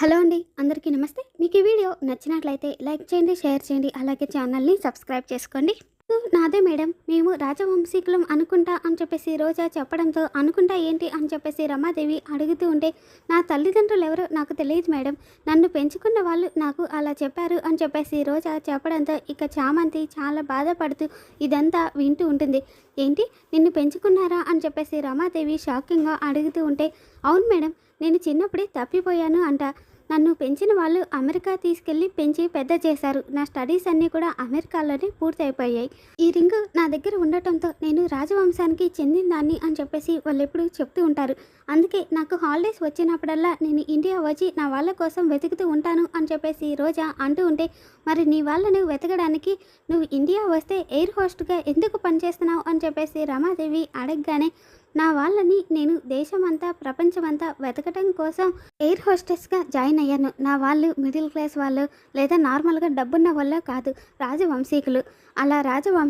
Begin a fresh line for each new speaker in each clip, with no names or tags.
Hello అండి అందరికీ నమస్తే. మీకు ఈ వీడియో నచ్చినట్లయితే లైక్ చేయండి షేర్ చేయండి అలాగే ఛానల్ని సబ్స్క్రైబ్ చేసుకోండి. నాదే మేడం మేము రాజవంశీకులం అనుకుంటా అని చెప్పేసి రోజా చెప్పడంతో అనుకుంటా ఏంటి అని చెప్పేసి రమాదేవి అడుగుతూ ఉంటే నా తల్లిదండ్రులు ఎవరో నాకు తెలియదు మేడం. నన్ను పెంచుకున్న వాళ్ళు నాకు అలా చెప్పారు అని చెప్పేసి రోజా చెప్పడంతో ఇక చామంతి చాలా బాధపడుతూ ఇదంతా వింటూ ఉంటుంది. ఏంటి నిన్ను పెంచుకున్నారా అని చెప్పేసి రమాదేవి షాకింగ్గా అడుగుతూ ఉంటే అవును మేడం నేను చిన్నప్పుడే తప్పిపోయాను అంట. నన్ను పెంచిన వాళ్ళు అమెరికా తీసుకెళ్ళి పెంచి పెద్ద చేశారు. నా స్టడీస్ అన్నీ కూడా అమెరికాలోనే పూర్తయిపోయాయి. రింగ్ నా దగ్గర ఉండటంతో నేను రాజవంశానికి చెందిన దాన్ని అని చెప్పేసి వాళ్ళు ఎప్పుడు చెప్తూ ఉంటారు. అందుకే నాకు హాలిడేస్ వచ్చినప్పుడల్లా నేను ఇండియా వచ్చి నా వాళ్ళ కోసం వెతుకుతూ ఉంటాను అని చెప్పేసి రోజా అంటూ ఉంటే మరి నీ వాళ్ళను వెతకడానికి నువ్వు ఇండియా వస్తే ఎయిర్ హోస్ట్గా ఎందుకు పనిచేస్తున్నావు అని చెప్పేసి రమాదేవి అడగగానే నా వాళ్ళని నేను దేశమంతా ప్రపంచమంతా వెతకటం కోసం ఎయిర్ హోస్టెస్గా జాయిన్ అయ్యాను. నా వాళ్ళు మిడిల్ క్లాస్ వాళ్ళు లేదా నార్మల్గా డబ్బున్న వాళ్ళు కాదు రాజవంశీకులు. అలా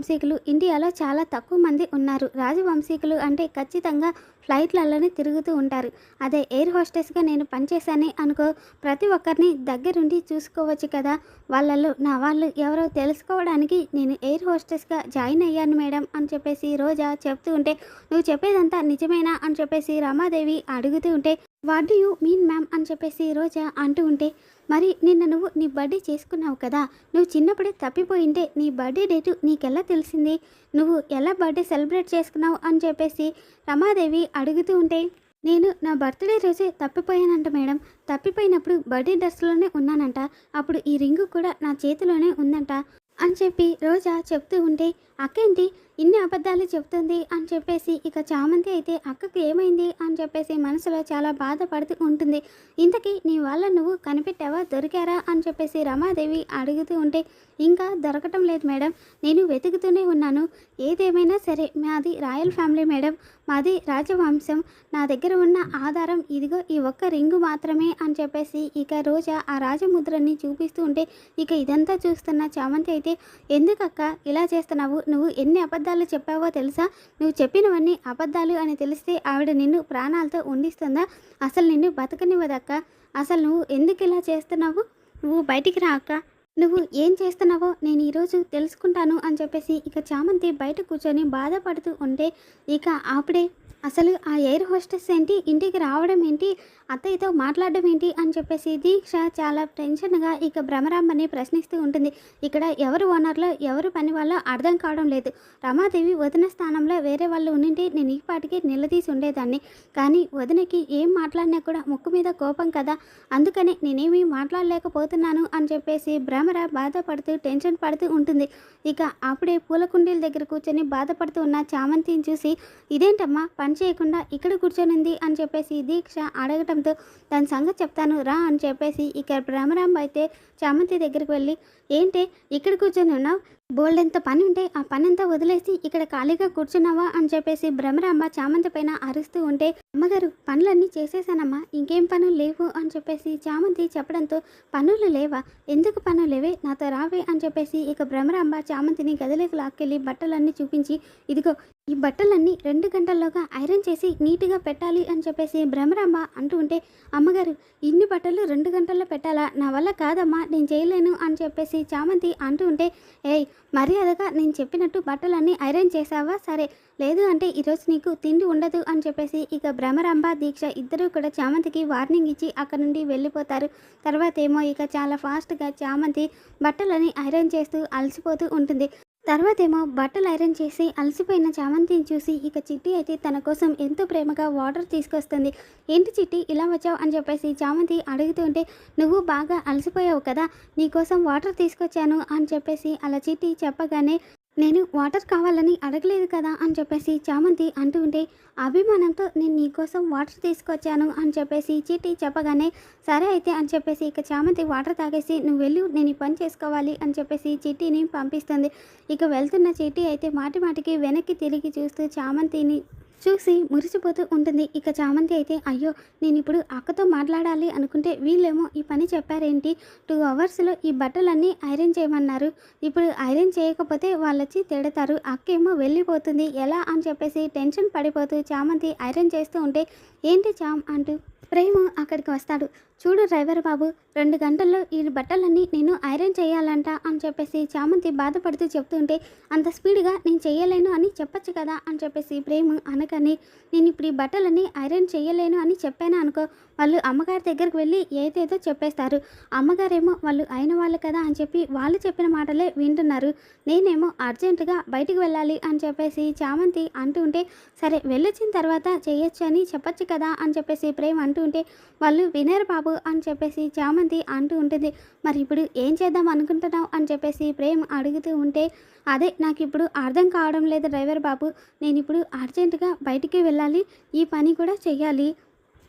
రాజవంశీకులు ఇండియాలో చాలా తక్కువ మంది ఉన్నారు. రాజవంశీకులు అంటే ఖచ్చితంగా ఫ్లైట్లలోనే తిరుగుతూ ఉంటారు. అదే ఎయిర్ హోస్టెస్గా నేను పనిచేశానే అనుకో ప్రతి ఒక్కరిని దగ్గరుండి చూసుకోవచ్చు కదా. వాళ్ళల్లో నా వాళ్ళు ఎవరో తెలుసుకోవడానికి నేను ఎయిర్ హోస్టెస్గా జాయిన్ అయ్యాను మేడం అని చెప్పేసి రోజా చెప్తూ ఉంటే నువ్వు చెప్పేదంతా నిజమేనా? అని చెప్పేసి రమాదేవి అడుగుతూ ఉంటే what do you mean ma'am అని చెప్పేసి రోజా అంటూ ఉంటే మరి నిన్న నువ్వు నీ బర్త్డే చేసుకున్నావు కదా నువ్వు చిన్నప్పుడే తప్పిపోయింటే నీ బర్త్డే డేటు నీకెలా తెలిసింది? నువ్వు ఎలా బర్త్డే సెలబ్రేట్ చేసుకున్నావు అని చెప్పేసి రమాదేవి అడుగుతూ ఉంటే నేను నా బర్త్డే రోజే తప్పిపోయానంట మేడం. తప్పిపోయినప్పుడు బర్త్డే డ్రెస్లోనే ఉన్నానంట. అప్పుడు ఈ రింగు కూడా నా చేతిలోనే ఉందంట అని చెప్పి రోజా చెప్తూ ఉంటే అక్కేంటి? ఇన్ని అబద్ధాలు చెప్తుంది అని చెప్పేసి ఇక చామంతి అయితే అక్కకు ఏమైంది అని చెప్పేసి మనసులో చాలా బాధపడుతూ ఉంటుంది. ఇంతకీ నీ వాళ్ళ నువ్వు కనిపెట్టావా? దొరికారా? అని చెప్పేసి రమాదేవి అడుగుతూ ఉంటే ఇంకా దొరకటం లేదు మేడం. నేను వెతుకుతూనే ఉన్నాను. ఏదేమైనా సరే మాది రాయల్ ఫ్యామిలీ మేడం. మాది రాజవంశం. నా దగ్గర ఉన్న ఆధారం ఇదిగో ఈ ఒక్క రింగు మాత్రమే అని చెప్పేసి ఇక రోజా ఆ రాజముద్రని చూపిస్తూ ఉంటే ఇక ఇదంతా చూస్తున్న చామంతి అయితే ఎందుకక్క ఇలా చేస్తున్నావు? నువ్వు ఎన్ని అబద్ధాలు చెప్పావో తెలుసా? నువ్వు చెప్పినవన్నీ అబద్ధాలు అని తెలిస్తే ఆవిడ నిన్ను ప్రాణాలతో ఉండిస్తుందా? అసలు నిన్ను బతకనివ్వదక్క? అసలు నువ్వు ఎందుకు ఇలా చేస్తున్నావు? నువ్వు బయటికి రా అక్క. నువ్వు ఏం చేస్తున్నావో నేను ఈరోజు తెలుసుకుంటాను అని చెప్పేసి ఇక చామంతి బయట కూర్చొని బాధపడుతూ ఉంటే ఇక అప్పుడే అసలు ఆ ఎయిర్ హోస్టెస్ ఏంటి? ఇంటికి రావడం ఏంటి? అత్తయ్యతో మాట్లాడడం ఏంటి? అని చెప్పేసి దీక్ష చాలా టెన్షన్గా ఇక భ్రమరామని ప్రశ్నిస్తూ ఉంటుంది. ఇక్కడ ఎవరు ఓనర్లో ఎవరు పని వాళ్ళో అర్థం కావడం లేదు. రమాదేవి వదిన స్థానంలో వేరే వాళ్ళు ఉండింటే నేను ఈ పాటికి నిలదీసి ఉండేదాన్ని. కానీ వదినకి ఏం మాట్లాడినా కూడా ముక్కు మీద కోపం కదా. అందుకని నేనేమీ మాట్లాడలేకపోతున్నాను అని చెప్పేసి భ్రమర బాధపడుతూ టెన్షన్ పడుతూ ఉంటుంది. ఇక అప్పుడే పూల కుండీల దగ్గర కూర్చొని బాధపడుతూ ఉన్న చామంతిని చూసి ఇదేంటమ్మా? పని చేయకుండా ఇక్కడ కూర్చొనింది అని చెప్పేసి దీక్ష అడగటంతో దాని సంగతి చెప్తాను రా అని చెప్పేసి ఇక్కడ భ్రమరాంబ అయితే చామంతి దగ్గరికి వెళ్ళి ఏంటి ఇక్కడ కూర్చొని ఉన్నావు? బోల్డ్ ఎంత పని ఉంటే ఆ పని అంతా వదిలేసి ఇక్కడ ఖాళీగా కూర్చున్నావా అని చెప్పేసి భ్రమరమ్మ చామంతి పైన అరుస్తూ ఉంటే అమ్మగారు పనులన్నీ చేసేసానమ్మా ఇంకేం పనులు లేవు? అని చెప్పేసి చామంతి చెప్పడంతో పనులు లేవా? ఎందుకు పనులు లేవే? నాతో రావే అని చెప్పేసి ఇక భ్రమరమ్మ చామంతిని గదిలోకి లాక్కెళ్ళి బట్టలన్నీ చూపించి ఇదిగో ఈ బట్టలన్నీ రెండు గంటల్లోగా ఐరన్ చేసి నీట్గా పెట్టాలి అని చెప్పేసి భ్రమరమ్మ అంటూ ఉంటే అమ్మగారు ఇన్ని బట్టలు రెండు గంటల్లో పెట్టాలా? నా వల్ల కాదమ్మా నేను చేయలేను అని చెప్పేసి చామంతి అంటూ ఉంటే ఏయ్ మర్యాదగా నేను చెప్పినట్టు బట్టలన్నీ ఐరన్ చేసావా సరే. లేదు అంటే ఈరోజు నీకు తిండి ఉండదు అని చెప్పేసి ఇక భ్రమరాంబ దీక్ష ఇద్దరూ కూడా చామంతికి వార్నింగ్ ఇచ్చి అక్కడ నుండి వెళ్ళిపోతారు. తర్వాత ఏమో ఇక చాలా ఫాస్ట్గా చామంతి బట్టలని ఐరన్ చేస్తూ అలసిపోతూ ఉంటుంది. తర్వాత ఏమో బట్టలు ఐరన్ చేసి అలసిపోయిన చామంతిని చూసి ఇక చిట్టి అయితే తన కోసం ఎంతో ప్రేమగా వాటర్ తీసుకొస్తుంది. ఏంటి చిట్టి ఇలా వచ్చావు? అని చెప్పేసి చామంతి అడుగుతుంటే నువ్వు బాగా అలసిపోయావు కదా నీకోసం వాటర్ తీసుకొచ్చాను అని చెప్పేసి అలా చిట్టి చెప్పగానే నేను వాటర్ కావాలని అడగలేదు కదా అని చెప్పేసి చామంతి అంటూ ఉంటే అభిమానంతో నేను నీకోసం వాటర్ తీసుకొచ్చాను అని చెప్పేసి చీటీ చెప్పగానే సరే అయితే అని చెప్పేసి ఇక చామంతి వాటర్ తాగేసి నువ్వు వెళ్ళు నేను ఈ పని చేసుకోవాలి అని చెప్పేసి చీటీని పంపిస్తుంది. ఇక వెళ్తున్న చీటీ అయితే మాటి మాటికి వెనక్కి తిరిగి చూస్తూ చామంతిని చూసి మురిసిపోతూ ఉంటుంది. ఇక చామంతి అయితే అయ్యో నేను ఇప్పుడు అక్కతో మాట్లాడాలి అనుకుంటే వీళ్ళేమో ఈ పని చెప్పారేంటి? టూ అవర్స్లో ఈ బట్టలన్నీ ఐరన్ చేయమన్నారు. ఇప్పుడు ఐరన్ చేయకపోతే వాళ్ళొచ్చి తిడతారు. అక్కేమో వెళ్ళిపోతుంది. ఎలా అని చెప్పేసి టెన్షన్ పడిపోతూ చామంతి ఐరన్ చేస్తూ ఉంటే ఏంటి చామ్ అంటూ ప్రేమ అక్కడికి వస్తాడు. చూడు డ్రైవర్ బాబు రెండు గంటల్లో ఈ బట్టలన్నీ నేను ఐరన్ చేయాలంట అని చెప్పేసి చామంతి బాధపడుతూ చెప్తుంటే అంత స్పీడ్గా నేను చేయలేను అని చెప్పొచ్చు కదా అని చెప్పేసి ప్రేమ అనకని నేను ఇప్పుడు ఈ బట్టలన్నీ ఐరన్ చేయలేను అని చెప్పాను అనుకో వాళ్ళు అమ్మగారి దగ్గరికి వెళ్ళి ఏదేదో చెప్పేస్తారు. అమ్మగారేమో వాళ్ళు అయిన వాళ్ళు కదా అని చెప్పి వాళ్ళు చెప్పిన మాటలే వింటున్నారు. నేనేమో అర్జెంటుగా బయటికి వెళ్ళాలి అని చెప్పేసి చామంతి అంటూ ఉంటే సరే వెళ్ళొచ్చిన తర్వాత చేయొచ్చు అని చెప్పొచ్చు కదా అని చెప్పేసి ప్రేమ అంటూ ఉంటే వాళ్ళు వినరు బాబు అని చెప్పేసి చామంతి అంటూ ఉంటుంది. మరి ఇప్పుడు ఏం చేద్దాం అనుకుంటున్నావు అని చెప్పేసి ప్రేమ్ అడుగుతూ ఉంటే అదే నాకు ఇప్పుడు అర్థం కావడం లేదు డ్రైవర్ బాబు. నేను ఇప్పుడు అర్జెంటుగా బయటికి వెళ్ళాలి ఈ పని కూడా చేయాలి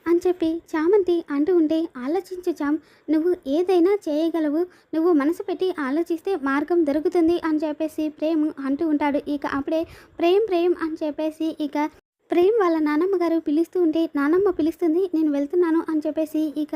అని చెప్పి చామంతి అంటూ ఉంటే ఆలోచించు చామ్ నువ్వు ఏదైనా చేయగలవు. నువ్వు మనసు పెట్టి ఆలోచిస్తే మార్గం దొరుకుతుంది అని చెప్పేసి ప్రేమ్ అంటూ ఉంటాడు. ఇక అప్పుడే ప్రేమ్ ప్రేమ్ అని చెప్పేసి ఇక ప్రేమ్ వాళ్ళ నానమ్మ గారు పిలుస్తూ ఉంటే నానమ్మ పిలుస్తుంది నేను వెళ్తున్నాను అని చెప్పేసి ఇక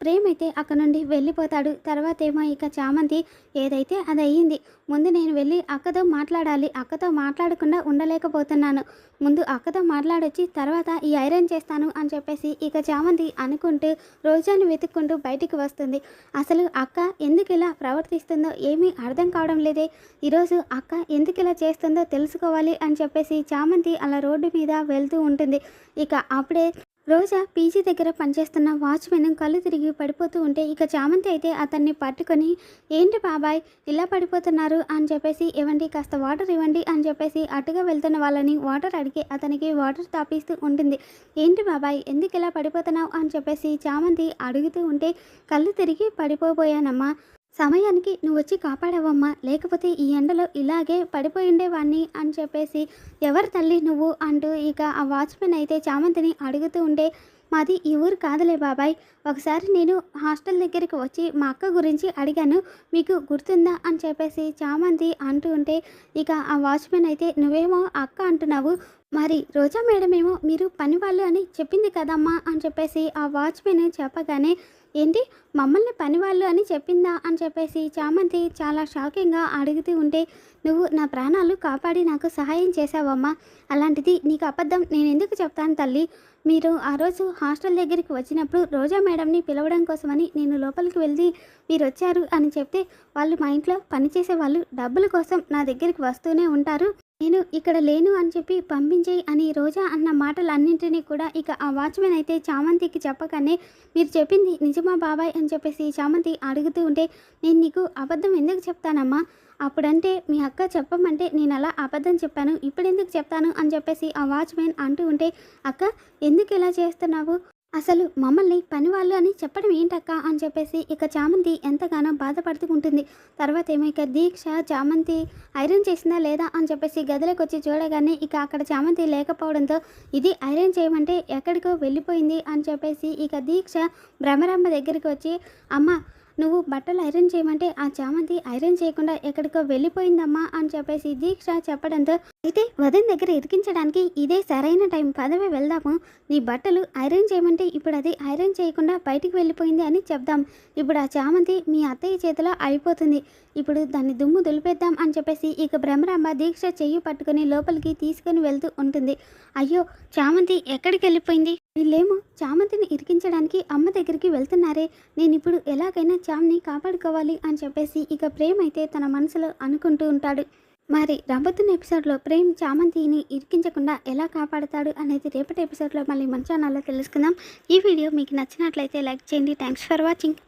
ప్రేమ్ అయితే అక్కడ నుండి వెళ్ళిపోతాడు. తర్వాత ఏమో ఇక చామంతి ఏదైతే అది అయ్యింది ముందు నేను వెళ్ళి అక్కతో మాట్లాడాలి. అక్కతో మాట్లాడకుండా ఉండలేకపోతున్నాను. ముందు అక్కతో మాట్లాడొచ్చి తర్వాత ఈ ఐరన్ చేస్తాను అని చెప్పేసి ఇక చామంతి అనుకుంటూ రోజాను వెతుక్కుంటూ బయటికి వస్తుంది. అసలు అక్క ఎందుకు ఇలా ప్రవర్తిస్తుందో ఏమీ అర్థం కావడం లేదే. ఈరోజు అక్క ఎందుకు ఇలా చేస్తుందో తెలుసుకోవాలి అని చెప్పేసి చామంతి అలా రోడ్డు మీద వెళ్తూ ఉంటుంది. ఇక అప్పుడే రోజా పీజీ దగ్గర పనిచేస్తున్న వాచ్మెన్ కళ్ళు తిరిగి పడిపోతూ ఉంటే ఇక చామంతి అయితే అతన్ని పట్టుకొని ఏంటి బాబాయ్ ఇలా పడిపోతున్నారు అని చెప్పేసి ఇవ్వండి కాస్త వాటర్ ఇవ్వండి అని చెప్పేసి అటుగా వెళ్తున్న వాళ్ళని వాటర్ అడిగి అతనికి వాటర్ తాపిస్తూ ఉంటుంది. ఏంటి బాబాయ్ ఎందుకు ఇలా పడిపోతున్నావు అని చెప్పేసి చామంతి అడుగుతూ ఉంటే కళ్ళు తిరిగి పడిపోబోయానమ్మా సమయానికి నువ్వు వచ్చి కాపాడవమ్మా. లేకపోతే ఈ ఎండలో ఇలాగే పడిపోయి ఉండేవాడిని అని చెప్పేసి ఎవరు తల్లి నువ్వు అంటూ ఇక ఆ వాచ్మెన్ అయితే చామంతిని అడుగుతూ ఉండే మాది ఈ ఊరు కాదులే బాబాయ్. ఒకసారి నేను హాస్టల్ దగ్గరికి వచ్చి మా అక్క గురించి అడిగాను మీకు గుర్తుందా అని చెప్పేసి చామంతి అంటూ ఉంటే ఇక ఆ వాచ్మెన్ అయితే నువ్వేమో అక్క అంటున్నావు. మరి రోజా మేడమేమో మీరు పని వాళ్ళు అని చెప్పింది కదమ్మా అని చెప్పేసి ఆ వాచ్మెన్ చెప్పగానే ఏంటి? మమ్మల్ని పనివాళ్ళు అని చెప్పిందా? అని చెప్పేసి చామంతి చాలా షాకింగ్గా అడుగుతూ ఉంటే నువ్వు నా ప్రాణాలు కాపాడి నాకు సహాయం చేశావమ్మా. అలాంటిది నీకు అబద్ధం. నేను ఎందుకు చెప్తాను తల్లి? మీరు ఆ రోజు హాస్టల్ దగ్గరికి వచ్చినప్పుడు రోజా మేడంని పిలవడం కోసమని నేను లోపలికి వెళ్ళి మీరు వచ్చారు అని చెప్తే వాళ్ళు మా ఇంట్లో పనిచేసే వాళ్ళు డబ్బుల కోసం నా దగ్గరికి వస్తూనే ఉంటారు. నేను ఇక్కడ లేను అని చెప్పి పంపించేయి అని రోజా అన్న మాటలన్నింటినీ కూడా ఇక ఆ వాచ్మెన్ అయితే చామంతికి చెప్పగానే మీరు చెప్పింది నిజమా బాబాయ్ అని చెప్పేసి చామంతి అడుగుతూ ఉంటే నేను నీకు అబద్ధం ఎందుకు చెప్తానమ్మా? అప్పుడంటే మీ అక్క చెప్పమంటే నేను అలా అబద్ధం చెప్పాను ఇప్పుడు ఎందుకు చెప్తాను అని చెప్పేసి ఆ వాచ్మెన్ అంటూ ఉంటే అక్క ఎందుకు ఇలా చేస్తున్నావు? అసలు మమ్మల్ని పనివాళ్ళు అని చెప్పడం ఏంటక్క అని చెప్పేసి ఇక చామంతి ఎంతగానో బాధపడుతూ ఉంటుంది తర్వాత ఏమో ఇక దీక్ష చామంతి ఐరన్ చేసిందా లేదా అని చెప్పేసి గదిలోకి వచ్చి చూడగానే ఇక అక్కడ చామంతి లేకపోవడంతో ఇది ఐరన్ చేయమంటే ఎక్కడికో వెళ్ళిపోయింది అని చెప్పేసి ఇక దీక్ష భ్రమరమ్మ దగ్గరికి వచ్చి అమ్మ నువ్వు బట్టలు ఐరన్ చేయమంటే ఆ చామంతి ఐరన్ చేయకుండా ఎక్కడికో వెళ్ళిపోయిందమ్మా అని చెప్పేసి దీక్ష చెప్పడంతో అయితే వదిన దగ్గర ఇరికించడానికి ఇదే సరైన టైం. పదవి వెళ్దాము. నీ బట్టలు ఐరన్ చేయమంటే ఇప్పుడు అది ఐరన్ చేయకుండా బయటికి వెళ్ళిపోయింది అని చెప్దాం. ఇప్పుడు ఆ చామంతి మీ అత్తయ్య చేతిలో అయిపోతుంది. ఇప్పుడు దాన్ని దుమ్ము దులిపేద్దాం అని చెప్పేసి ఇక భ్రమరాంబ దీక్ష చెయ్యి పట్టుకుని లోపలికి తీసుకుని వెళ్తూ ఉంటుంది. అయ్యో చామంతి ఎక్కడికి వెళ్ళిపోయింది? వీళ్ళేమో చామంతిని ఇరికించడానికి అమ్మ దగ్గరికి వెళ్తున్నారే నేను ఇప్పుడు ఎలాగైనా చామ్ని కాపాడుకోవాలి అని చెప్పేసి ఇక ప్రేమ్ అయితే తన మనసులో అనుకుంటూ ఉంటాడు. మరి రాబోతున్న ఎపిసోడ్లో ప్రేమ్ చామంతిని ఇరికించకుండా ఎలా కాపాడుతాడు అనేది రేపటి ఎపిసోడ్లో మళ్ళీ మన ఛానల్లో తెలుసుకుందాం. ఈ వీడియో మీకు నచ్చినట్లయితే లైక్ చేయండి. Thanks for watching.